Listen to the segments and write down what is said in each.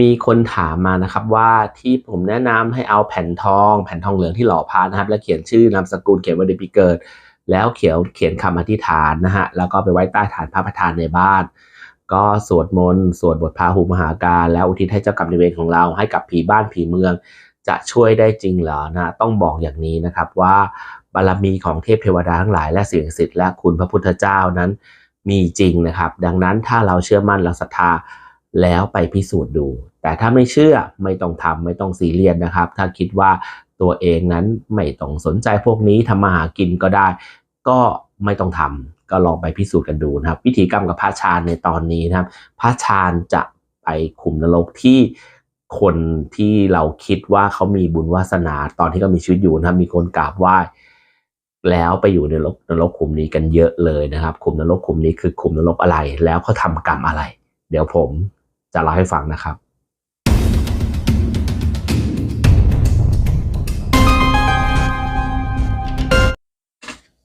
มีคนถามมานะครับว่าที่ผมแนะนำให้เอาแผ่นทอง แผ่นทองเหลืองที่หล่อพระนะครับ แล้วเขียนชื่อนามสกุลเขียนวันเดือนปีเกิด แล้วเขียนเขียนคำอธิษฐานนะฮะแล้วก็ไปไว้ใต้ฐานพระประธานในบ้าน ก็สวดมนต์สวดบทพาหุมหาการ แล้วอุทิศให้เจ้ากรรมนายเวรของเราให้กับผีบ้านผีเมือง จะช่วยได้จริงเหรอนะต้องบอกอย่างนี้นะครับว่าบารมีของเทพเทวดาทั้งหลายและสิ่งศักดิ์สิทธิ์และคุณพระพุทธเจ้านั้นมีจริงนะครับ ดังนั้นถ้าเราเชื่อมั่นและศรัทธา แล้วไปพิสูจน์ดู แต่ถ้าไม่เชื่อไม่ต้องทำไม่ต้องซีเรียสนะครับ ถ้าคิดว่าตัวเองนั้นไม่ต้องสนใจพวกนี้ทำมาหากินก็ได้ ก็ไม่ต้องทำก็ลองไปพิสูจน์กันดูนะครับ วิธีกรรมกับพระชานในตอนนี้นะครับพระชานจะไปขุมนรกที่คนที่เราคิดว่าเขามีบุญวาสนา ตอนที่เขามีชีวิตอยู่นะครับมีคนกราบไหว้แล้วไปอยู่ในนรกนรกขุมนี้กันเยอะเลยนะครับขุมนรกขุมนี้คือขุมนรกอะไร แล้วเขาทำกรรมอะไร เดี๋ยวผม จะเล่าให้ฟังนะครับ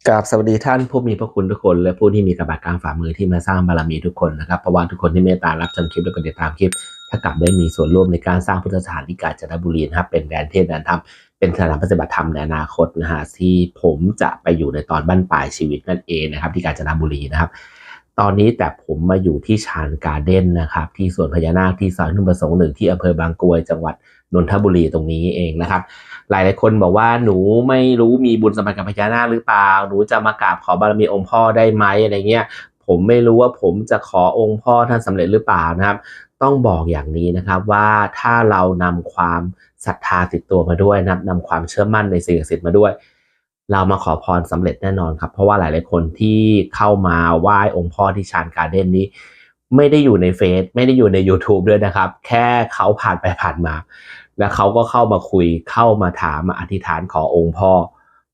กราบสวัสดีท่านผู้มีพระคุณทุกคน และผู้ที่มีกระบาดกลางฝ่ามือที่มาสร้างบารมีทุกคนนะครับเพราะว่าทุกคนที่เมตตารับชมคลิปและกดติดตามคลิป ถ้ากลับได้มีส่วนร่วมในการสร้างพุทธสถานที่กาญจนบุรีนะครับเป็นแดนเทศแดนธรรมเป็นสถานปฏิบัติธรรมในอนาคตนะฮะที่ผมจะไปอยู่ในตอนบั้นปลายชีวิตนั่นเองนะครับที่กาญจนบุรีนะครับ ตอนนี้แต่ผมมาอยู่ที่ชานการ์เด้นนะครับ ที่สวนพญานาคที่ซอยนุ่มประสงค์หนึ่งที่อำเภอบางกรวยจังหวัดนนทบุรีตรงนี้เองนะครับ หลายหลายคนบอกว่าหนูไม่รู้มีบุญสัมพันธ์กับพญานาคหรือเปล่า หนูจะมากราบขอบารมีองค์พ่อได้ไหมอะไรเงี้ย ผมไม่รู้ว่าผมจะขอองค์พ่อท่านสำเร็จหรือเปล่านะครับ ต้องบอกอย่างนี้นะครับว่าถ้าเรานำความศรัทธาติดตัวมาด้วยนับนำความเชื่อมั่นในสิ่งศักดิ์สิทธิ์มาด้วย เรามาขอพรสำเร็จแน่นอนครับ เพราะว่าหลายๆคนที่เข้ามาไหว้องค์พ่อที่ชานการ์เด้นนี้ ไม่ได้อยู่ในเฟซไม่ได้อยู่ใน YouTube ด้วยนะครับ แค่เขาผ่านไปผ่านมา แล้วเขาก็เข้ามาคุยเข้ามาถามมาอธิษฐานขอองค์พ่อ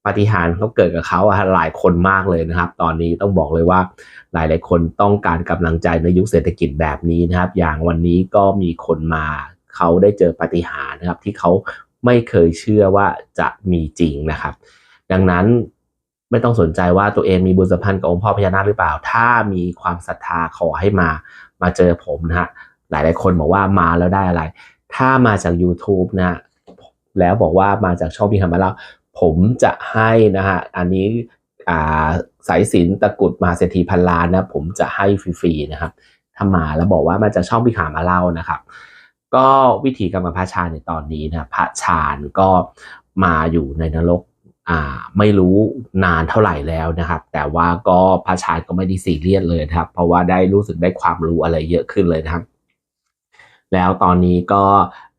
ปฏิหารเขาเกิดกับเขาหลายคนมากเลยนะครับ ตอนนี้ต้องบอกเลยว่าหลายๆคนต้องการกำลังใจในยุคเศรษฐกิจแบบนี้นะครับ อย่างวันนี้ก็มีคนมาเขาได้เจอปฏิหารนะครับ ที่เขาไม่เคยเชื่อว่าจะมีจริงนะครับ ดังนั้นไม่ต้องสนใจว่าตัวเองมีบุญสัมพันธ์กับองค์พ่อพญานาคหรือเปล่า ถ้ามีความศรัทธาขอให้มามาเจอผมนะฮะหลายๆคนบอกว่ามาแล้วได้อะไร ถ้ามาจาก YouTube นะแล้วบอกว่ามาจากช่องพี่คำมาเล่าผมจะให้นะฮะอันนี้อ่าสายสินตะกุดมาเศรษฐีพันล้านนะผมจะให้ฟรีๆนะครับถ้ามาแล้วบอกว่ามาจากช่องพี่ขามาเล่านะครับ ก็วิธีกรรมพระชาในตอนนี้นะพระชาญก็มาอยู่ในนรก ไม่รู้นานเท่าไหร่แล้วนะครับ แต่ว่าก็พระชาญก็ไม่ได้ซีเรียสเลยครับ เพราะว่าได้รู้สึกได้ความรู้อะไรเยอะขึ้นเลยนะครับ แล้วตอนนี้ก็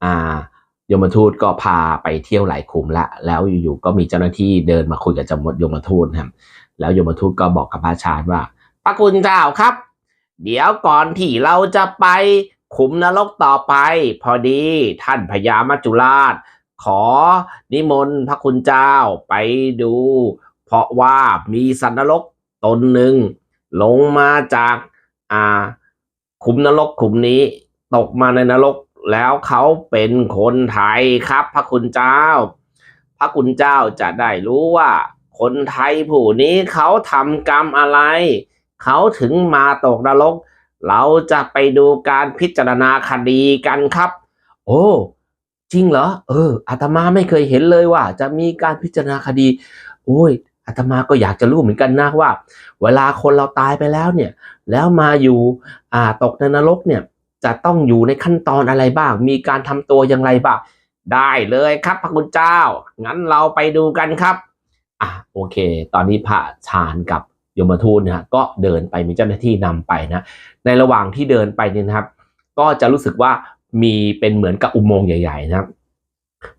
อ่ายมทูตก็พาไปเที่ยวหลายคุมละ แล้วอยู่ๆก็มีเจ้าหน้าที่เดินมาคุยกับจมดยมทูตครับ แล้วยมทูตก็บอกกับพระชาญว่าพระคุณเจ้าครับ เดี๋ยวก่อนที่เราจะไปขุมนรกต่อไป พอดีท่านพญามัจจุราช ขอนิมนต์พระคุณเจ้าไปดู เพราะว่ามีสัตว์นรกตนหนึ่งลงมาจากอ่าขุมนรกขุมนี้ ตกมาในนรกแล้วเขาเป็นคนไทยครับ พระคุณเจ้า พระคุณเจ้าจะได้รู้ว่า คนไทยผู้นี้เขาทำกรรมอะไร เขาถึงมาตกนรก เราจะไปดูการพิจารณาคดีกันครับ โอ้ จริงเหรอเอออาตมาไม่เคยเห็นเลยว่า จะมีการพิจารณาคดี โอ้ยอาตมาก็อยากจะรู้เหมือนกันนะว่า เวลาคนเราตายไปแล้วเนี่ย แล้วมาอยู่อ่าตกในนรกเนี่ย จะต้องอยู่ในขั้นตอนอะไรบ้าง มีการทำตัวอย่างไรบ้าง ได้เลยครับพระคุณเจ้า งั้นเราไปดูกันครับ อะโอเค ตอนนี้พระชาญกับยมทูตนะก็เดินไปมีเจ้าหน้าที่นำไปนะ ในระหว่างที่เดินไปเนี่ยนะครับ ก็จะรู้สึกว่า มีเป็นเหมือนกับอุโมงค์ใหญ่ๆนะครับ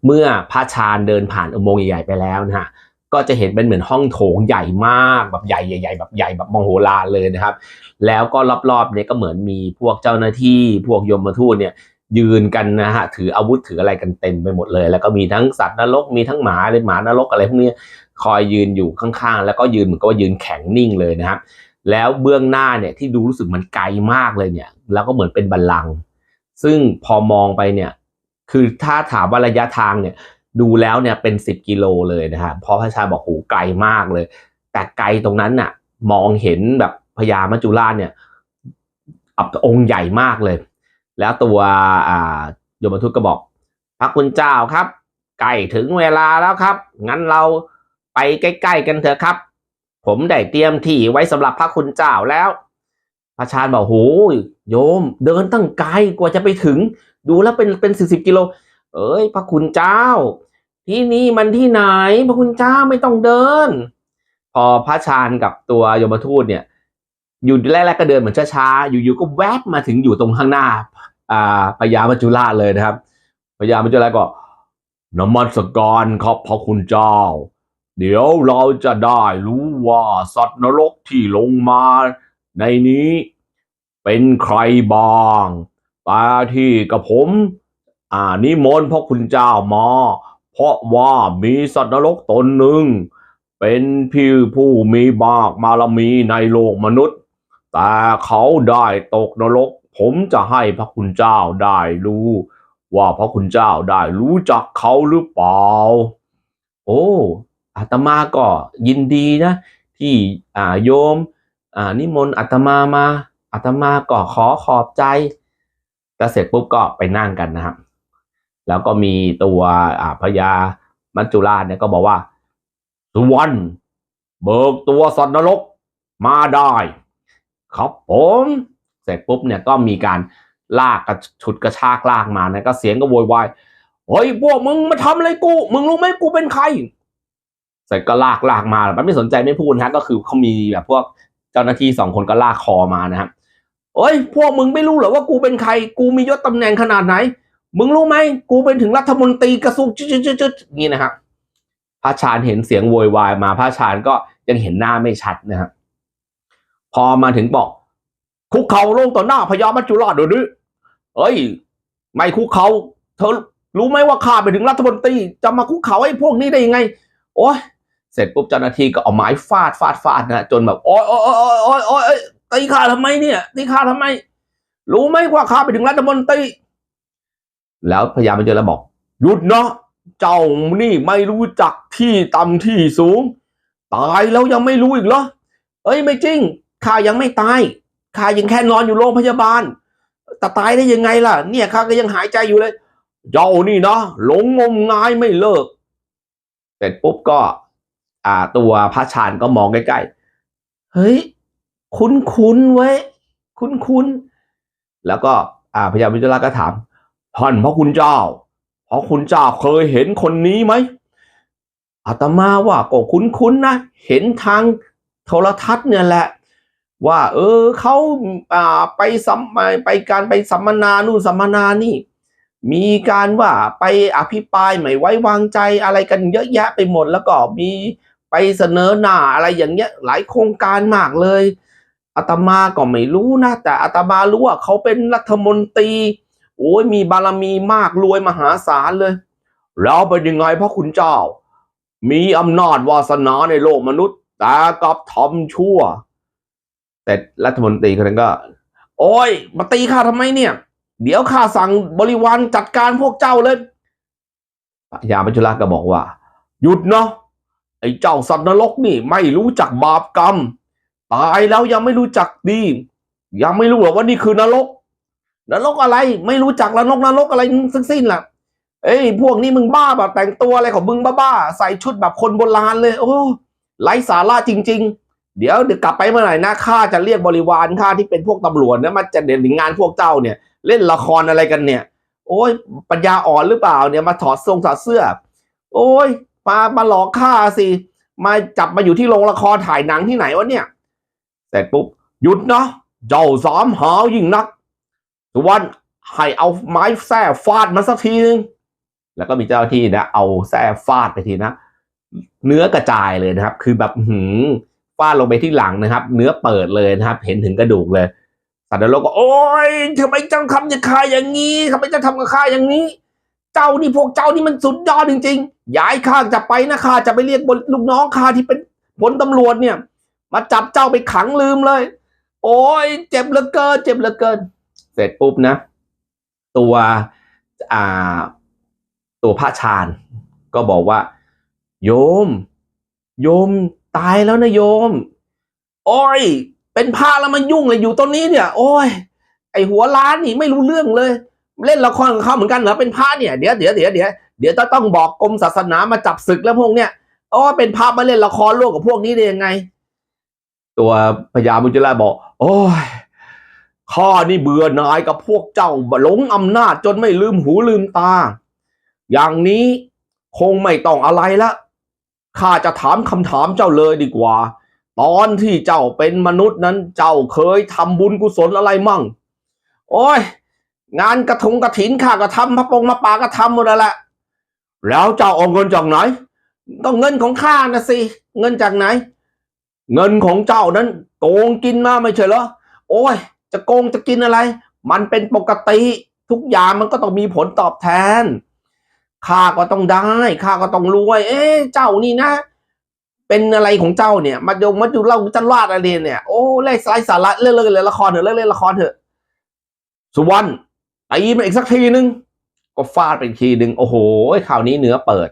เมื่อพระชาญเดินผ่านอุโมงค์ใหญ่ๆไปแล้วนะฮะก็จะเห็นเป็นเหมือนห้องโถงใหญ่มากแบบใหญ่ใหญ่ๆแบบใหญ่แบบมโหฬารเลยนะครับ แล้วก็รอบๆเนี่ยก็เหมือนมีพวกเจ้าหน้าที่ พวกยมทูตเนี่ยยืนกันนะฮะถืออาวุธถืออะไรกันเต็มไปหมดเลย แล้วก็มีทั้งสัตว์นรกมีทั้งหมาเลยหมานรกอะไรพวกนี้คอยยืนอยู่ข้างๆ แล้วก็ยืนเหมือนกับว่ายืนแข็งนิ่งเลยนะครับแล้วเบื้องหน้าเนี่ยที่ดูรู้สึกมันไกลมากเลยเนี่ย แล้วก็เหมือนเป็นบัลลังก์ ซึ่งพอมองไปเนี่ย คือถ้าถามว่าระยะทางเนี่ย ดูแล้วเนี่ยเป็นสิบกิโลเลยนะฮะเพราะพระชาบอกโหไกลมากเลย แต่ไกลตรงนั้นน่ะ มองเห็นแบบพญามัจจุราชเนี่ยอับองค์ใหญ่มากเลย แล้วตัวอ่าโยมทูตก็บอก พระคุณเจ้าครับ ใกล้ถึงเวลาแล้วครับ งั้นเราไปใกล้ ๆ กันเถอะครับ ผมได้เตรียมที่ไว้สำหรับพระคุณเจ้าแล้ว พระชาญบอกโหยโยม เดินตั้งไกลกว่าจะไปถึง ดูแล้วเป็นเป็นสิบสิบกิโล เอ้ย พระคุณเจ้า ที่นี่มันที่ไหน พระคุณเจ้าไม่ต้องเดิน พอพระชาญกับตัวโยมทูตเนี่ย อยู่แรกๆก็เดินเหมือนช้าๆอยู่ๆก็แวบมาถึงอยู่ตรงข้างหน้าอ่าพญามัจจุราชเลยนะครับพญามัจจุราชก็นมัสการครับพระคุณเจ้า เดี๋ยวเราจะได้รู้ว่าสัตว์นรกที่ลงมา ในนี้เป็นใครบ้างแต่ที่กับผม อ่านิมนต์พระคุณเจ้ามาเพราะว่ามีสัตว์นรกตนหนึ่ง เป็นพี่ผู้มีบากมารมีในโลกมนุษย์ แต่เขาได้ตกนรก ผมจะให้พระคุณเจ้าได้รู้ ว่าพระคุณเจ้าได้รู้จักเขาหรือเปล่า โอ้อาตมาก็ยินดีนะ ที่อ่าโยมอ่า นิมนต์อาตมามาอาตมาก็ขอขอบใจแล้วเสร็จปุ๊บก็ไปนั่งกันนะครับ แล้วก็มีตัวพญามัจจุราชเนี่ยก็บอกว่า สุวรรณเบิกตัวสัตว์นรกมาได้ครับผมเสร็จปุ๊บเนี่ยก็มีการลากกระชุดกระชากลากมานะก็เสียงก็โวยวายเฮ้ยพวกมึงมาทำอะไรกู มึงรู้ไหมกูเป็นใครเสร็จก็ลากลากมามันไม่สนใจไม่พูดนะก็คือเขามีแบบพวก เจ้าหน้าที่สองคนก็ลากคอมานะครับเอ้ย พวกมึงไม่รู้เหรอว่ากูเป็นใคร กูมียศตำแหน่งขนาดไหน มึงรู้ไหม กูเป็นถึงรัฐมนตรีกระทรวงจุดๆๆนี่นะครับพระชาญเห็นเสียงโวยวายมาพระชาญก็ยังเห็นหน้าไม่ชัดนะครับพอมาถึงบอก คุกเข่าลงต่อหน้าพญามัจจุราชเดี๋ยวนี้เอ้ย ไม่คุกเขาเธอรู้ไหมว่าข้าไปถึงรัฐมนตรีจะมาคุกเข่าไอ้พวกนี้ได้ยังไง โอ้ย สร็จปุ๊บเจ้าหน้าที่ก็เอาไม้ฟาดฟาดฟาดนะจนแบบโอ้ยโอ้ยโอ้ยโอ้ยโอ้ยโอ้ยตีข้าทำไมเนี่ยตีข้าทำไม รู้ไหมว่าข้าไปถึงรัฐมนตรีแล้วพญายามัจจุราชบอกหยุดเนาะเจ้านี่ไม่รู้จักที่ต่ำที่สูง ตายแล้วยังไม่รู้อีกเหรอเอ้ยไม่จริงข้ายังไม่ตายข้ายังแค่นอนอยู่โรงพยาบาลแต่ตายได้ยังไงล่ะ เนี่ยข้าก็ยังหายใจอยู่เลยเจ้านี่นะหลงงมงายไม่เลิกเสร็จปุ๊บก็ อ่า ตัวพระชานก็มองใกล้ๆ เฮ้ย คุ้นคุ้นๆเว้ย คุ้นคุ้นๆแล้วก็อ่าพญาวิจาราก็ถามท่านพระคุณเจ้าพระคุณเจ้าเคยเห็นคนนี้ไหมอาตมาว่าก็คุ้นคุ้นๆนะ เห็นทางโทรทัศน์เนี่ยแหละ ว่า เออเขาอ่าไปสัมไปการไปสัมมนานู่นสัมมนานี่มีการว่าไปอภิปรายไม่ไว้วางใจอะไรกันเยอะแยะไปหมด แล้วก็มี ไปเสนอหน้าอะไรอย่างเงี้ยหลายโครงการมากเลยอาตมาก็ไม่รู้นะ แต่อาตมารู้ว่าเขาเป็นรัฐมนตรีโอ้ยมีบารมีมากรวยมหาศาลเลย แล้วเป็นยังไงพระคุณเจ้า มีอำนาจวาสนาในโลกมนุษย์แต่กับทำชั่ว แต่รัฐมนตรีคนนั้นก็ โอ้ยมาตีข้าทำไมเนี่ย เดี๋ยวข้าสั่งบริวารจัดการพวกเจ้าเลยพระยามัจจุราก็บอกว่า หยุดเนาะ ไอ้เจ้าสัตว์นรกนี่ไม่รู้จักบาปกรรม ตายแล้วยังไม่รู้จักดี ยังไม่รู้หรอกว่านี่คือนรกนรกอะไรไม่รู้จักนรกนรกอะไรทั้งสิ้นล่ะเอ้ยพวกนี้มึงบ้าแบบแต่งตัวอะไรของมึงบ้าๆใส่ชุดแบบคนโบราณเลย โอ้ไร้สาระจริง ๆ เดี๋ยวเดี๋ยวกลับไปเมื่อไหร่นะข้าจะเรียกบริวารข้าที่เป็นพวกตำรวจนะมาจะเด่นงานพวกเจ้าเนี่ย เล่นละครอะไรกันเนี่ย โอ้ยปัญญาอ่อนหรือเปล่าเนี่ยมาถอดทรงถอดเสื้อ โอ้ย มามาหลอกข้าสิ มาจับมาอยู่ที่โรงละครถ่ายหนังที่ไหนวะเนี่ย เสร็จปุ๊บ หยุดเนาะเจ้าสามหาวยิ่งนักสุวรรณให้เอาไม้แส้ฟาดมันสักทีนึง แล้วก็มีเจ้าหน้าที่นะ เอาแส้ฟาดไปทีนะ เนื้อกระจายเลยนะครับ คือแบบหืมฟาดลงไปที่หลังนะครับ เนื้อเปิดเลยนะครับ เห็นถึงกระดูกเลยสัตว์นรกก็โอ้ยทำไมเจ้าทำกับข้าอย่างนี้ทำไมเจ้าทำกับข้าอย่างนี้ จ้านี่พวกเจ้านี่มันสุดยอดจริงๆย้ายข้าจะไปนะข้าจะไปเรียกลูกน้องข้าที่เป็นผลตำรวจเนี่ย มาจับเจ้าไปขังลืมเลย โอ้ยเจ็บเหลือเกิน เจ็บเหลือเกิน เสร็จปุ๊บนะ ตัวอ่า ตัวพระชาญก็บอกว่า โยม โยมตายแล้วนะโยม โอ้ย เป็นพระแล้วมันยุ่งเลยอยู่ตรงนี้เนี่ย โอ้ย ไอหัวล้านนี่ไม่รู้เรื่องเลย เล่นละครกับเขาเหมือนกันเหรอเป็นพระเนี่ยเดี๋ยวเดี๋ยวเดี๋ยวเดี๋ยวเดี๋ยวต้องบอกกรมศาสนามาจับศึกแล้วพวกเนี้ยอ๋อเป็นพระมาเล่นละครร่วมกับพวกนี้ได้ยังไง ตัวพญามุจลาบอก โอ้ยข้านี่เบื่อนายกับพวกเจ้าหลงอำนาจจนไม่ลืมหูลืมตา อย่างนี้คงไม่ต้องอะไรละข้าจะถามคำถามเจ้าเลยดีกว่า ตอนที่เจ้าเป็นมนุษย์นั้นเจ้าเคยทำบุญกุศลอะไรมั่ง โอ้ย งานกระทงกระถินข้าก็ทำพระปงมาปาก็ทำหมดแล้วแหละแล้วเจ้าเอาเงินจากไหนต้องเงินของข้านะสิเงินจากไหน เงินของเจ้านั้น โกงกินมาไม่ใช่เหรอโอ้ย จะโกงจะกินอะไร มันเป็นปกติ ทุกอย่างมันก็ต้องมีผลตอบแทนข้าก็ต้องได้ข้าก็ต้องรวย เอ๊ะเจ้านี่นะ เป็นอะไรของเจ้าเนี่ย มาโยงมาดูเล่าจะลาดอะไรเนี่ยโอ้ไล่สายสาระเล่นเลยเลยละครเถอะเล่นเล่นละครเถอะสุวรรณ ตีมันอีกสักทีนึง ก็ฟาดไปอีกทีนึง โอ้โหข่าวนี้เนื้อเปิด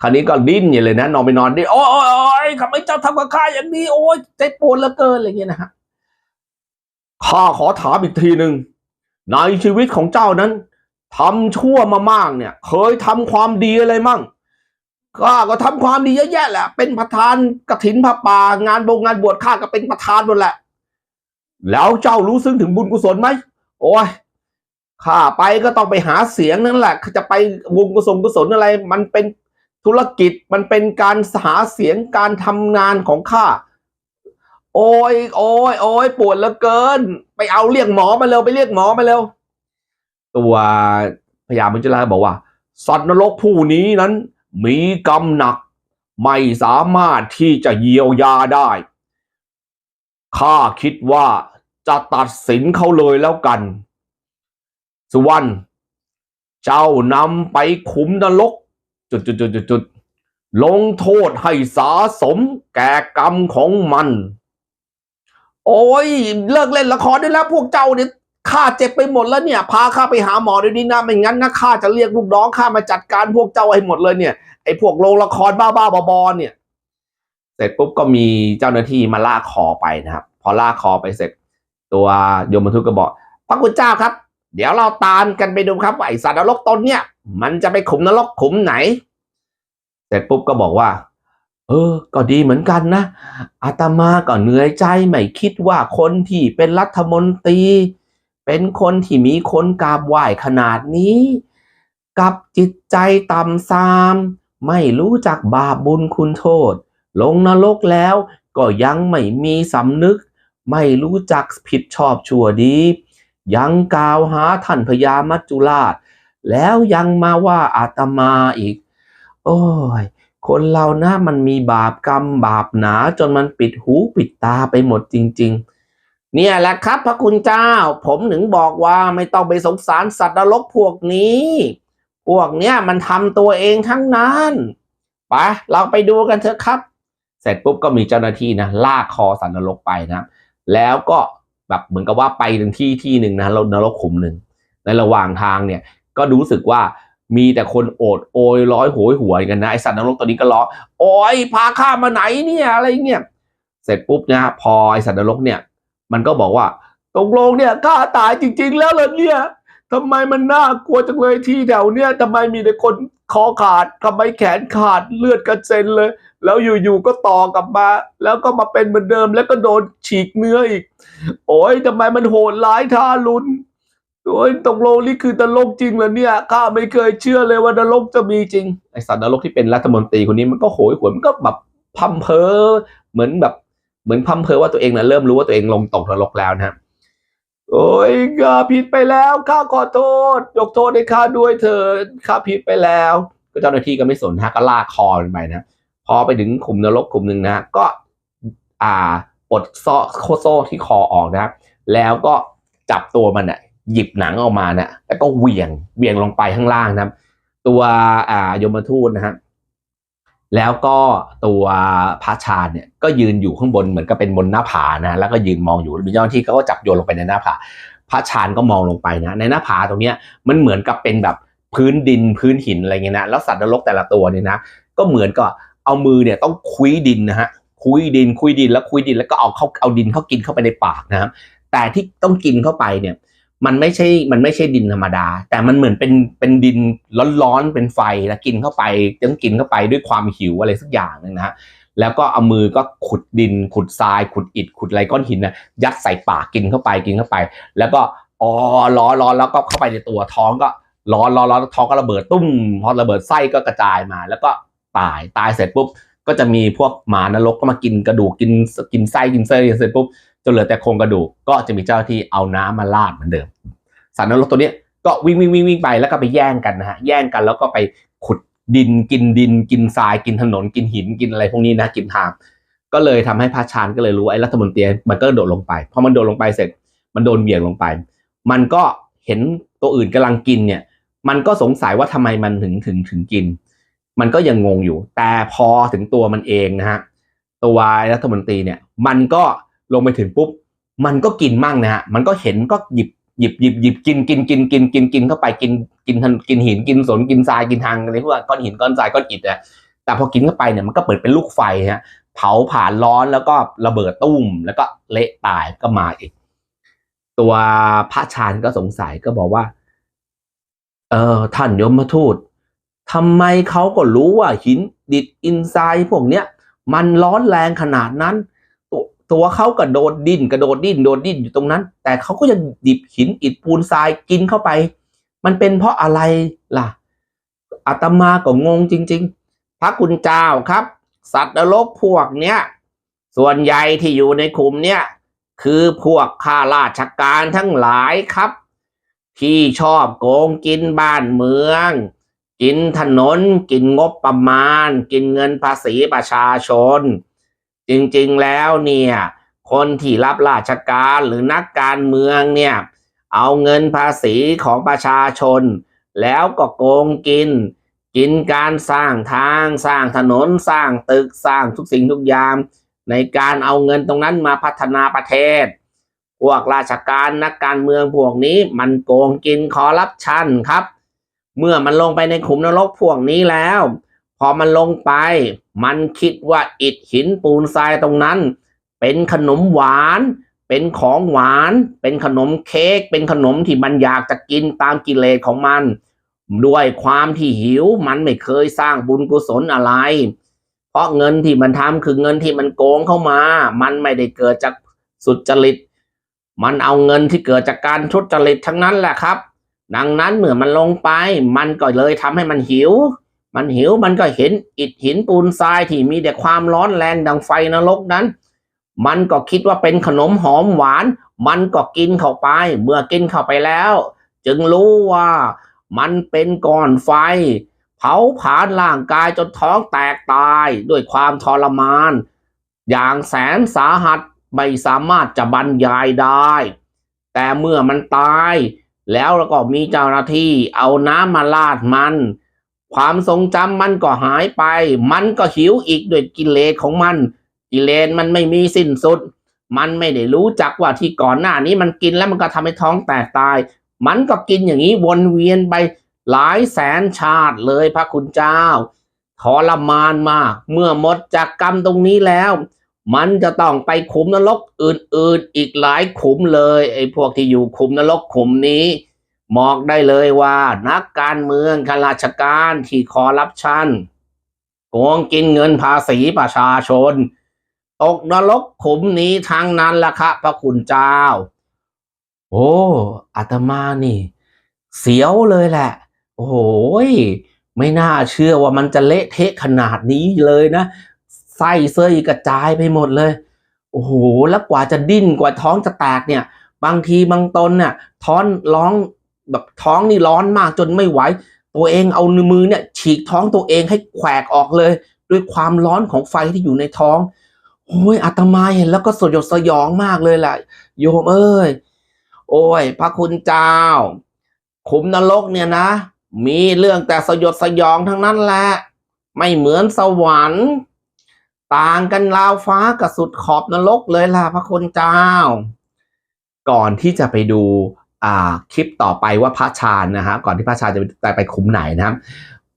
คราวนี้ก็ดิ้นอย่างเลยนะ นอนไปนอนดิโอ้ยโอ้ยโอ้ยทำไมเจ้าทำกับข้าอย่างนี้ โอ้ยเจ็บปวดเหลือเกินอะไรเงี้ยนะฮะข้าขอถามอีกทีหนึ่งในชีวิตของเจ้านั้นทำชั่วมามากเนี่ย เคยทำความดีอะไรมั่งข้าก็ทำความดีเยอะแยะแหละ เป็นประธานกฐินพระป่างานบงงานบวชข้าก็เป็นประธานหมดแหละ แล้วเจ้ารู้ซึ้งถึงบุญกุศลไหมโอ้ย ข้าไปก็ต้องไปหาเสียงนั่นแหละจะไปบุญกุศลกุศลอะไร มันเป็นธุรกิจมันเป็นการหาเสียงการทำงานของข้าโอ้ยโอ้ยโอ้ยปวดเหลือเกิน ไปเอาเรียกหมอมาเร็วไปเรียกหมอมาเร็ว ตัวพญามุจลาบอกว่า สัตว์นรกผู้นี้นั้น มีกรรมหนัก ไม่สามารถที่จะเยียวยาได้ข้าคิดว่าจะตัดสินเขาเลยแล้วกัน สุวรรณเจ้านำไปขุมนรก จุดจุดจุดจุดจุดลงโทษให้สาสมแก่กรรมของมัน โอ้ยเลิกเล่นละครได้แล้วพวกเจ้าเนี่ยข้าเจ็บไปหมดแล้วเนี่ย พาข้าไปหาหมอเดี๋ยวนี้นะไม่งั้นนะข้าจะเรียกลูกน้องข้ามาจัดการพวกเจ้าให้หมดเลยเนี่ยไอ้พวกโรงละครบ้าๆบอๆเนี่ย เสร็จปุ๊บก็มีเจ้าหน้าที่มาลากคอไปนะครับ พอลากคอไปเสร็จ ตัวโยมทูตก็บอกพระคุณเจ้าครับ เดี๋ยวเราตามกันไปดูครับว่าไอสัตว์นรกตนเนี่ย มันจะไปขุมนรกขุมไหน เสร็จปุ๊บก็บอกว่า เออ ก็ดีเหมือนกันนะอาตมาก็เหนื่อยใจไม่คิดว่าคนที่เป็นรัฐมนตรี เป็นคนที่มีคนกราบไหว้ขนาดนี้ กับจิตใจต่ำซาม ไม่รู้จักบาปบุญคุณโทษ ลงนรกแล้วก็ยังไม่มีสำนึก ไม่รู้จักผิดชอบชั่วดี ยังกล่าวหาท่านพญามัจจุราช แล้วยังมาว่าอาตมาอีก โอ้ย คนเรานะมันมีบาปกรรมบาปหนาจนมันปิดหูปิดตาไปหมดจริง ๆ เนี่ยแหละครับพระคุณเจ้า ผมถึงบอกว่าไม่ต้องไปสงสารสัตว์นรกพวกนี้ พวกเนี้ยมันทำตัวเองทั้งนั้นไปเราไปดูกันเถอะครับ เสร็จปุ๊บก็มีเจ้าหน้าที่นะลากคอสัตว์นรกไปนะ แล้วก็ แบบเหมือนกับว่าไปถึงที่ที่หนึ่งนะเรานรกขุมหนึ่งในระหว่างทางเนี่ยก็รู้สึกว่ามีแต่คนโอดโอยร้อยโหยหวยกันนะไอสัตว์นรกตัวนี้ก็ร้องโอ้ยพาข้ามาไหนเนี่ยอะไรเงี้ยเสร็จปุ๊บนะพอไอสัตว์นรกเนี่ย มันก็บอกว่าตกลงเนี่ยข้าตายจริง ๆ แล้วเหรอเนี่ยทำไมมันน่ากลัวจังเลยที่แถวเนี่ยทำไมมีแต่คนคอขาดทำไมแขนขาดเลือดกระเซ็นเลย แล้วอยู่ๆก็ต่อกลับมา แล้วก็มาเป็นเหมือนเดิม แล้วก็โดนฉีกเนื้ออีก โอ้ยทำไมมันโหดร้ายทารุณโอ้ยตกลงนี่คือนรกจริงเหรอเนี่ยข้าไม่เคยเชื่อเลยว่านรกจะมีจริงไอสัตว์นรกที่เป็นรัฐมนตรีคนนี้มันก็โหยหวนมันก็แบบพัมเพอเหมือนแบบ เหมือนพัมเพอว่าตัวเองนะเริ่มรู้ว่าตัวเองลงตกนรกแล้วนะโอ้ยข้าผิดไปแล้วข้าขอโทษยกโทษให้ข้าด้วยเถิดข้าผิดไปแล้ว ก็เจ้าหน้าที่ก็ไม่สนฮะก็ลากคอมันไปนะ อไปถึงขุมนรกขุมหนึ่งนะ ก็อ่าปลดโซ่โคโซ่ที่คอออกนะ แล้วก็จับตัวมันอะหยิบหนังออกมานะแล้วก็เหวี่ยงเหวี่ยงลงไปข้างล่างนะตัวอ่ายมทูตนะฮะแล้วก็ตัวพระชาญเนี่ยก็ยืนอยู่ข้างบนเหมือนกับเป็นบนหน้าผานะแล้วก็ยืนมองอยู่เจ้าหน้าที่เขาก็จับโยนลงไปในหน้าผาพระชาญก็มองลงไปนะ ในหน้าผาตรงเนี้ยมันเหมือนกับเป็นแบบพื้นดินพื้นหินอะไรเงี้ยนะแล้วสัตว์นรกแต่ละตัวเนี่ยนะ ก็เหมือนกับ เอามือเนี่ยต้องคุยดินนะฮะคุยดินคุยดินแล้วคุยดินแล้วก็เอาเข้าเอาดินเข้ากินเข้าไปในปากนะครับ แต่ที่ต้องกินเข้าไปเนี่ย มันไม่ใช่มันไม่ใช่ดินธรรมดา แต่มันเหมือนเป็นเป็นดินร้อนๆเป็นไฟแล้วกินเข้าไปต้องกินเข้าไปด้วยความหิวอะไรสักอย่างนึงนะฮะแล้วก็เอามือก็ขุดดิน ขุดทราย ขุดอิฐขุดอะไรก้อนหินนะยัดใส่ปากกินเข้าไปกินเข้าไป แล้วก็อ๋อร้อนร้อนแล้วก็เข้าไปในตัวท้องก็ร้อนร้อนร้อนท้องก็ระเบิดตุ้มพอระเบิดไส้ก็กระจายมา แล้วก็ ตายตายเสร็จปุ๊บก็จะมีพวกหมานรกก็มากินกระดูกกินกินไส้กินเส้นเสร็จปุ๊บจนเหลือแต่โครงกระดูกก็จะมีเจ้าที่เอาน้ำมาราดเหมือนเดิมสัตว์นรกตัวนี้ก็วิ่งวิ่งวิ่งวิ่งไปแล้วก็ไปแย่งกันนะฮะแย่งกันแล้วก็ไปขุดดินกินดิน กินทรายกินถนนกินหินกินอะไรพวกนี้นะกินทางก็เลยทำให้พระชานก็เลยรู้ไอ้รัฐมนตรีมันก็โดดลงไปพอมันโดดลงไปเสร็จ มันโดนเหวี่ยงลงไป มันก็เห็นตัวอื่นกำลังกินเนี่ย มันก็สงสัยว่าทำไมมันถึงถึงถึงกิน มันก็ยังงงอยู่ แต่พอถึงตัวมันเองนะฮะตัวรัฐมนตรีเนี่ย มันก็ลงไปถึงปุ๊บ มันก็กินมั่งนะฮะมันก็เห็นก็หยิบหยิบหยิบหยิบกินกินกินกินกินกินเข้าไปกินกินทันกินหินกินสนกินทรายกินทางอะไรพวกก้อนหินก้อนทรายก้อนอิฐอะแต่พอกินเข้าไปเนี่ยมันก็เปิดเป็นลูกไฟฮะเผาผ่านร้อนแล้วก็ระเบิดตุ้มแล้วก็เละตายก็มาอีก ตัวพระชานก็สงสัยก็บอกว่า เออท่านยมทูต ทำไมเขาก็รู้ว่าหินดิดอินไซด์พวกเนี้ย มันร้อนแรงขนาดนั้น ตัวตัวเขากระโดดดิ้นกระโดดดิ้นโดดดิ้นอยู่ตรงนั้น แต่เขาก็ยังดิบหินอิดปูนทรายกินเข้าไป มันเป็นเพราะอะไรล่ะอาตมาก็งงจริง ๆ พระคุณเจ้าครับ สัตว์นรกพวกเนี้ยส่วนใหญ่ที่อยู่ในขุมเนี้ยคือพวกข้าราชการทั้งหลายครับ ที่ชอบโกงกินบ้านเมือง กินถนน กินงบประมาณ กินเงินภาษีประชาชน จริงๆแล้วเนี่ย คนที่รับราชการหรือนักการเมืองเนี่ย เอาเงินภาษีของประชาชน แล้วก็โกงกิน กินการสร้างทางสร้างถนนสร้างตึกสร้างทุกสิ่งทุกอย่างในการเอาเงินตรงนั้นมาพัฒนาประเทศ พวกราชการนักการเมืองพวกนี้มันโกงกินคอร์รัปชันครับ เมื่อมันลงไปในขุมนรกพวกนี้แล้ว พอมันลงไป มันคิดว่าอิฐหินปูนทรายตรงนั้น เป็นขนมหวาน เป็นของหวาน เป็นขนมเค้กเป็นขนมที่มันอยากจะกินตามกิเลสของมัน ด้วยความที่หิวมันไม่เคยสร้างบุญกุศลอะไร เพราะเงินที่มันทำคือเงินที่มันโกงเข้ามา มันไม่ได้เกิดจากสุจริต มันเอาเงินที่เกิดจากการทุจริตทั้งนั้นแหละครับ ดังนั้นเมื่อมันลงไป มันก็เลยทำให้มันหิว มันหิวมันก็เห็นอิฐหินปูนทรายที่มีแต่ความร้อนแรงดังไฟนรกนั้น มันก็คิดว่าเป็นขนมหอมหวาน มันก็กินเข้าไป เมื่อกินเข้าไปแล้ว จึงรู้ว่ามันเป็นก้อนไฟ เผาผลาญร่างกายจนท้องแตกตายด้วยความทรมาน อย่างแสนสาหัสไม่สามารถจะบรรยายได้ แต่เมื่อมันตาย แล้วแล้วก็มีเจ้าหน้าที่เอาน้ำมาลาดมัน ความทรงจำมันก็หายไป มันก็หิวอีกด้วยกิเลสของมัน กิเลสมันไม่มีสิ้นสุด มันไม่ได้รู้จักว่าที่ก่อนหน้านี้มันกินแล้วมันก็ทำให้ท้องแตกตาย มันก็กินอย่างนี้วนเวียนไปหลายแสนชาติเลยพระคุณเจ้าทรมานมาก เมื่อหมดจากกรรมตรงนี้แล้ว มันจะต้องไปขุมนรกอื่นๆ อีกหลายขุมเลยไอ้พวกที่อยู่ขุมนรกขุมนี้บอกได้เลยว่านักการเมืองข้าราชการที่คอร์รัปชันโกงกินเงินภาษีประชาชน ตกนรกขุมนี้ทางนั้นละครับพระคุณเจ้า โอ้อาตมานี่ เสียวเลยแหละ โอ้โหยไม่น่าเชื่อว่ามันจะเละเทะขนาดนี้เลยนะ ส้เส้ยกระจายไปหมดเลย โอ้โห แล้วกว่าจะดิ้นกว่าท้องจะแตกเนี่ย บางทีบางตนเนี่ยท้อนร้องแบบท้องนี่ร้อนมากจนไม่ไหว ตัวเองเอามือเนี่ยฉีกท้องตัวเองให้แขวกออกเลย ด้วยความร้อนของไฟที่อยู่ในท้องโอ้ยอาตมาเห็นแล้วก็สยดสยองมากเลยแหละโยมเอ้ย โอ้ย พระคุณเจ้า ขุมนรกเนี่ยนะ มีเรื่องแต่สยดสยองทั้งนั้นแหละ ไม่เหมือนสวรรค์ ต่างกันราวฟ้ากับสุดขอบนรกเลยล่ะพระคุณเจ้า ก่อนที่จะไปดูคลิปต่อไปว่าพระชานนะฮะก่อนที่พระชานจะไปไปคุ้มไหนนะครับ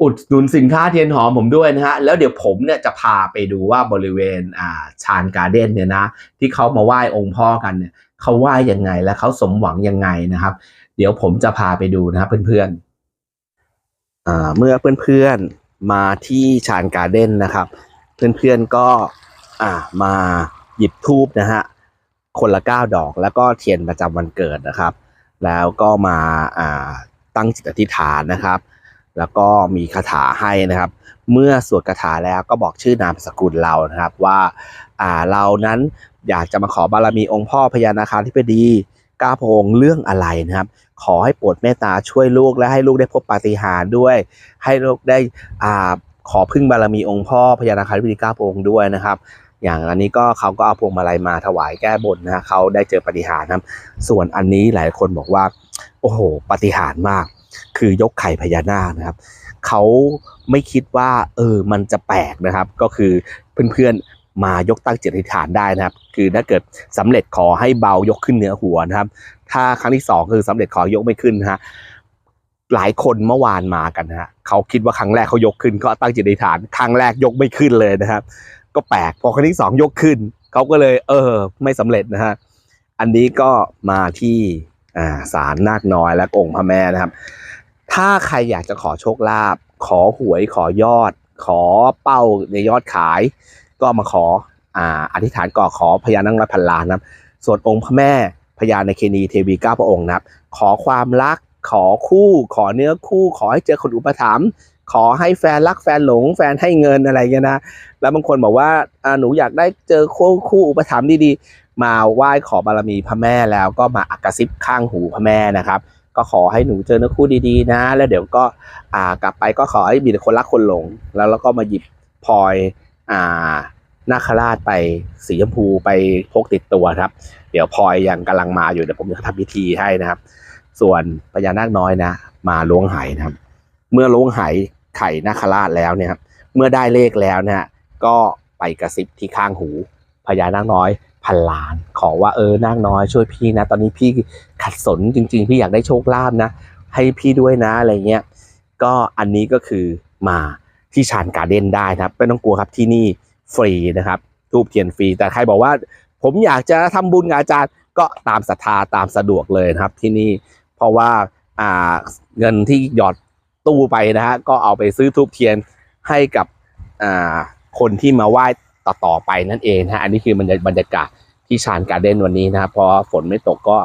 อุดหนุนสินค้าเทียนหอมผมด้วยนะฮะแล้วเดี๋ยวผมเนี่ยจะพาไปดูว่าบริเวณอ่าชานการ์เด้นเนี่ยนะที่เขามาไหว้องค์พ่อกันเนี่ยเขาไหว่ายังไงและเขาสมหวังยังไงนะครับ เดี๋ยวผมจะพาไปดูนะครับเพื่อนๆอ่าเมื่อเพื่อนๆมาที่ชานการ์เด้นนะครับ เพื่อนๆก็อ่ามาหยิบทูบนะฮะคนละเก้าดอกแล้วก็เทียนประจำวันเกิดนะครับ แล้วก็มาอ่าตั้งจิตอธิษฐานนะครับ แล้วก็มีคาถาให้นะครับ เมื่อสวดคาถาแล้วก็บอกชื่อนามสกุลเรานะครับว่าอ่าเรานั้นอยากจะมาขอบารมีองค์พ่อพญานาคาธิบดีก้าพงเรื่องอะไรนะครับ ขอให้โปรดเมตตาช่วยลูกและให้ลูกได้พบปาฏิหาริย์ด้วย ให้ลูกได้อ่า ขอพึ่งบารมีองค์พ่อพญานาคาธิบดีก้าพระองค์ด้วยนะครับ อย่างอันนี้ก็เขาก็เอาพวงมาลัยมาถวายแก้บนนะฮะเขาได้เจอปาฏิหาริย์ครับ ส่วนอันนี้หลายคนบอกว่า โอ้โหปาฏิหาริย์มาก คือยกไข่พญานาคนะครับเขาไม่คิดว่า เออมันจะแปลกนะครับ ก็คือเพื่อนๆมายกตั้งจิตอธิษฐานได้นะครับ คือถ้าเกิดสำเร็จขอให้เบายกขึ้นเหนือหัวนะครับ ถ้าครั้งที่สองคือสำเร็จขอยกไม่ขึ้นนะฮะ หลายคนเมื่อวานมากันนะฮะเขาคิดว่าครั้งแรกเขายกขึ้นก็ตั้งจิตอธิษฐานครั้งแรกยกไม่ขึ้นเลยนะครับ ก็แปลกพอครั้งที่สองยกขึ้นเขาก็เลย เออ ไม่สำเร็จนะฮะอันนี้ก็มาที่ศาลนาคน้อยและองค์พระแม่นะครับ ถ้าใครอยากจะขอโชคลาภขอหวยขอยอด ขอเป้าในยอดขาย ก็มาขออ่าอธิษฐานก่อขอพญานาคพันล้านนะครับส่วนองค์พระแม่พญานาคนีเทวีเก้าพระองค์นะครับ ขอความรัก ขอคู่ขอเนื้อคู่ ขอให้เจอคนอุปถัมภ์ขอให้แฟนรักแฟนหลง แฟนให้เงินอะไรเงี้ยนะแล้วบางคนบอกว่าหนูอยากได้เจอคู่คู่อุปถัมภ์ดีๆ มาไหว้ขอบารมีพระแม่แล้วก็มาอักกระซิบข้างหูพระแม่นะครับ ก็ขอให้หนูเจอเนื้อคู่ดีๆ นะ แล้วเดี๋ยวก็กลับไปก็ขอให้มีแต่คนรักคนหลง แล้วเราก็มาหยิบพลอยอ่านาคราชไปสีชมพูไปพกติดตัวครับ เดี๋ยวพลอยยังกำลังมาอยู่เดี๋ยวผมจะทำพิธีให้นะครับ ส่วนพญานาคน้อยนะ มาล้วงไหนะครับ เมื่อล้วงไหไข่นาคราชแล้วเนี่ยครับเมื่อได้เลขแล้วเนี่ยก็ไปกระซิบที่ข้างหูพญานาคน้อยพันล้าน ขอว่าเออนาคน้อยช่วยพี่นะ ตอนนี้พี่ขัดสนจริง ๆ พี่อยากได้โชคลาภนะ ให้พี่ด้วยนะอะไรเงี้ยก็อันนี้ก็คือมาที่ชานการ์เด้นได้นะครับไม่ต้องกลัวครับที่นี่ฟรีนะครับทูบเทียนฟรี แต่ใครบอกว่า ผมอยากจะทำบุญกับอาจารย์ก็ตามศรัทธาตามสะดวกเลยนะครับ ที่นี่ เพราะว่าอ่าเงินที่หยอดตู้ไปนะฮะก็เอาไปซื้อทูบเทียนให้กับอ่าคนที่มาไหว้ต่อๆไปนั่นเองนะฮะอันนี้คือบรรยบรรยากาศที่ชานการ์เด้นวันนี้นะครับพอฝนไม่ตกก็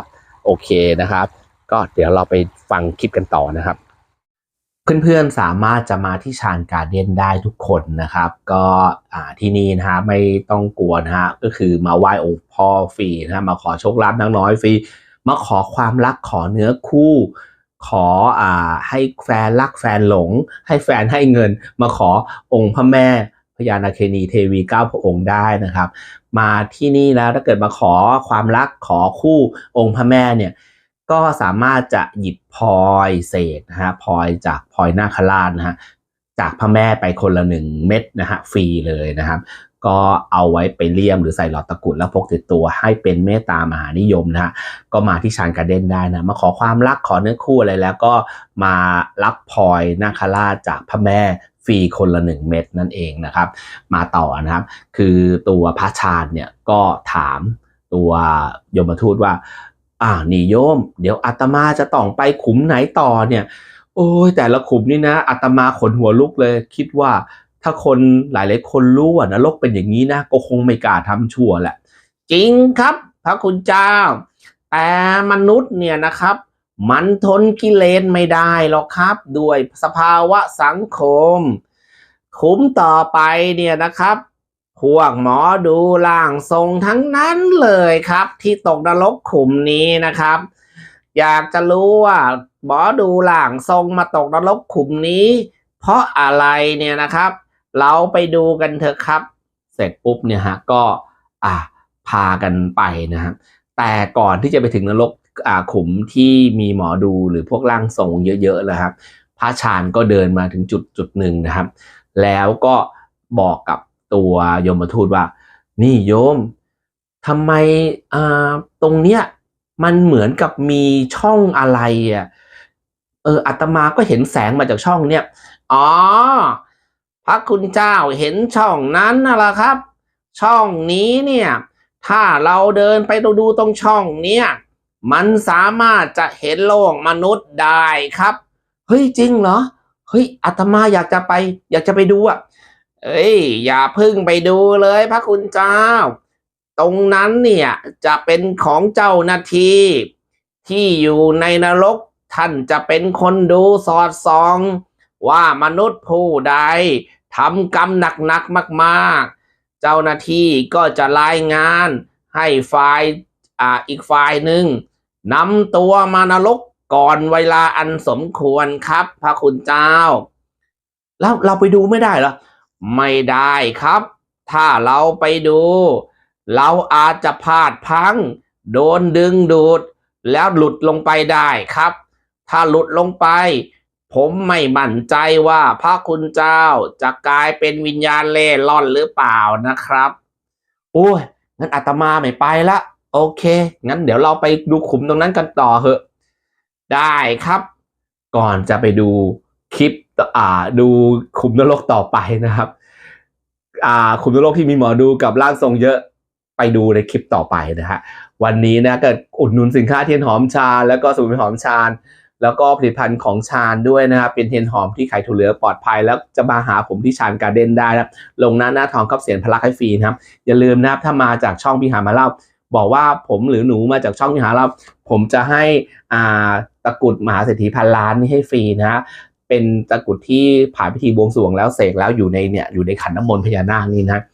โอเคนะครับ ก็เดี๋ยวเราไปฟังคลิปกันต่อนะครับ เพื่อนๆสามารถจะมาที่ชานการ์เด้นได้ทุกคนนะครับ ก็ที่นี่นะฮะไม่ต้องกลัวนะฮะก็คือมาไหว้องค์พ่อฟรีนะฮะมาขอโชคลาภนางน้อยฟรี มาขอความรักขอเนื้อคู่ ขออ่าให้แฟนรักแฟนหลง ให้แฟนให้เงิน มาขอองค์พระแม่พญานาคนีเทวีเก้าพระองค์ได้นะครับ มาที่นี่แล้วถ้าเกิดมาขอความรักขอคู่องค์พระแม่เนี่ยก็สามารถจะหยิบพลอยเศษนะฮะพลอยจากพลอยนาคราชนะฮะจากพระแม่ไปคนละหนึ่งเม็ดนะฮะฟรีเลยนะครับ ก็เอาไว้ไปเลี่ยมหรือใส่หลอดตะกรุดแล้วพกติดตัวให้เป็นเมตตามหานิยมนะฮะก็มาที่ชานการเด้นได้นะมาขอความรักขอเนื้อคู่อะไรแล้วก็มารับพลอยนาคราชจากพระแม่ฟรีคนละหนึ่งเม็ดนั่นเองนะครับ มาต่อนะครับ คือตัวพระชาญเนี่ยก็ถามตัวยมทูตว่าอ่านี่โยม เดี๋ยวอาตมาจะต้องไปขุมไหนต่อเนี่ย โอ้ยแต่ละขุมนี่นะอาตมาขนหัวลุกเลย คิดว่า ถ้าคนหลาย ๆ คนรู้ว่านรกเป็นอย่างนี้นะก็คงไม่กล้าทำชั่วแหละ จริงครับ พระคุณเจ้า แต่มนุษย์เนี่ยนะครับ มันทนกิเลสไม่ได้หรอกครับ ด้วยสภาวะสังคมขุมต่อไปเนี่ยนะครับพวกหมอดูล่างทรงทั้งนั้นเลยครับ ที่ตกนรกขุมนี้นะครับ อยากจะรู้ว่าหมอดูล่างทรงมาตกนรกขุมนี้ เพราะอะไรเนี่ยนะครับ เราไปดูกันเถอะครับ เสร็จปุ๊บเนี่ยฮะก็อะพากันไปนะครับแต่ก่อนที่จะไปถึงนรกอ่าขุมที่มีหมอดูหรือพวกร่างทรงเยอะๆเลยครับ พระชาญก็เดินมาถึงจุดจุดหนึ่งนะครับ แล้วก็บอกกับตัวยมทูตว่า นี่โยมทำไมอ่าตรงเนี้ยมันเหมือนกับมีช่องอะไรอะเอออาตมาก็เห็นแสงมาจากช่องเนี้ยอ๋อ ระคุณเจ้าเห็นช่องนั้นน่ะละครับ ช่องนี้เนี่ย ถ้าเราเดินไปดูตรงช่องเนี้ยมันสามารถจะเห็นโลกมนุษย์ได้ครับ เฮ้ยจริงเหรอ เฮ้ยอาตมาอยากจะไป อยากจะไปดูอะ เอ้ย อย่าพึ่งไปดูเลยพระคุณเจ้า ตรงนั้นเนี่ยจะเป็นของเจ้าหน้าที่ที่อยู่ในนรกท่านจะเป็นคนดูสอดส่อง ว่ามนุษย์ผู้ใด ทำกรรมหนักๆมากๆ เจ้าหน้าที่ก็จะรายงานให้ฝ่ายอ่าอีกฝ่ายหนึ่งนำตัวมานรกก่อนเวลาอันสมควรครับ พระคุณเจ้า แล้วเราไปดูไม่ได้เหรอ ไม่ได้ครับ ถ้าเราไปดู เราอาจจะพลาดพัง โดนดึงดูด แล้วหลุดลงไปได้ครับ ถ้าหลุดลงไป ผมไม่มั่นใจว่าพระคุณเจ้าจะกลายเป็นวิญญาณเล่ร่อนหรือเปล่านะครับโอ้ยงั้นอาตมาไม่ไปละ โอเค งั้นเดี๋ยวเราไปดูขุมตรงนั้นกันต่อเหอะ ได้ครับ ก่อนจะไปดูคลิปออ่าดูขุมนรกต่อไปนะครับ อ่าขุมนรกที่มีหมอดูกับร่างทรงเยอะไปดูในคลิปต่อไปนะฮะวันนี้นะก็อุดหนุนสินค้าเทียนหอมชา แล้วก็สมุนไพรหอมชา แล้วก็ผลิตภัณฑ์ของชาญด้วยนะครับเป็นเทนหอมที่ไขายถูกเหลือปลอดภัย แล้วจะมาหาผมที่ชาญการ์เด้นได้นะลงหน้าหน้าทองครับเสียนพลักให้ฟรีนะครับ อย่าลืมนะครับถ้ามาจากช่องพิหารมาเล่า บอกว่าผมหรือหนูมาจากช่องพิหารเล่า ผมจะให้อ่าตะกรุดมหาเศรษฐีพันล้านนี่ให้ฟรีนะเป็นตะกรุดที่ผ่านพิธีบวงสรวงแล้วเสกแล้วอยู่ในเนี่ยอยู่ในขันน้ำมนต์พญานาคนี่นะ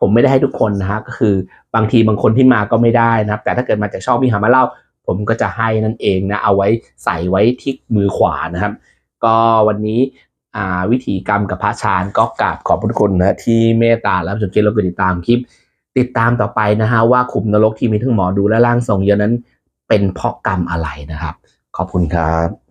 ผมไม่ได้ให้ทุกคนนะฮะก็คือบางทีบางคนที่มาก็ไม่ได้นะครับแต่ถ้าเกิดมาจากช่องพิหารมาเล่า ผมก็จะให้นั่นเองนะเอาไว้ใส่ไว้ที่มือขวานะครับ ก็วันนี้วิธีกรรมกับพระชานก็กราบขอบพระคุณนะที่เมตตาและชมคลิปแล้วก็ติดตามคลิป ติดตามต่อไปนะฮะว่าขุมนรกที่มีทั้งหมอดูและร่างทรงเยอะนั้น เป็นเพราะกรรมอะไรนะครับ ขอบคุณครับ